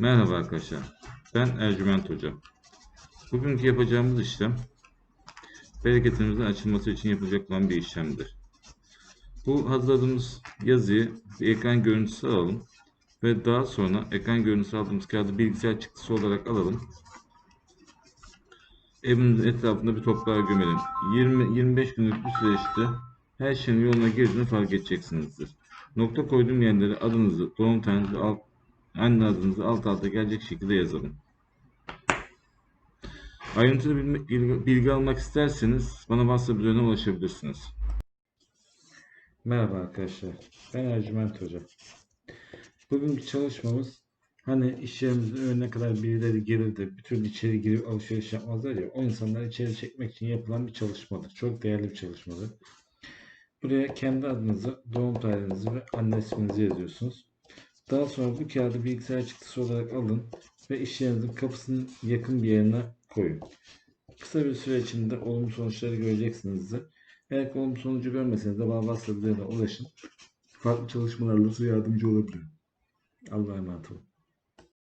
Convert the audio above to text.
Merhaba arkadaşlar. Ben Ercüment Hoca. Bugünkü yapacağımız işlem bereketimizin açılması için yapılacak olan bir işlemdir. Bu hazırladığımız yazıyı bir ekran görüntüsü alalım ve daha sonra ekran görüntüsü aldığımız kağıdı bilgisayar çıktısı olarak alalım. Evimizin etrafında bir toprağa gömelim. 20-25 günlük bir süreçte her şeyin yoluna girdiğini fark edeceksinizdir. Nokta koyduğum yerlere adınızı, doğum tarihinizi, alt, anne adınızı alt alta gelecek şekilde yazalım. Ayrıntılı bilgi, almak isterseniz bana WhatsApp üzerinden ulaşabilirsiniz. Merhaba arkadaşlar. Ben Ercüment Hoca. Bugünkü çalışmamız hani iş yerimizin önüne kadar birileri gelir de türlü içeri girip alışveriş yapmazlar ya o insanları içeri çekmek için yapılan bir çalışmadır. Çok değerli bir çalışmadır. Buraya kendi adınızı, doğum tarihinizi ve anne isminizi yazıyorsunuz. Daha sonra bu kağıdı bilgisayar çıktısı olarak alın ve iş yerinizin kapısının yakın bir yerine koyun. Kısa bir süre içinde olumlu sonuçları göreceksinizdir. Eğer olumlu sonucu görmeseniz de bana WhatsApp üzerinden ulaşın. Farklı çalışmalarla size yardımcı olabilirim. Allah'a emanet olun.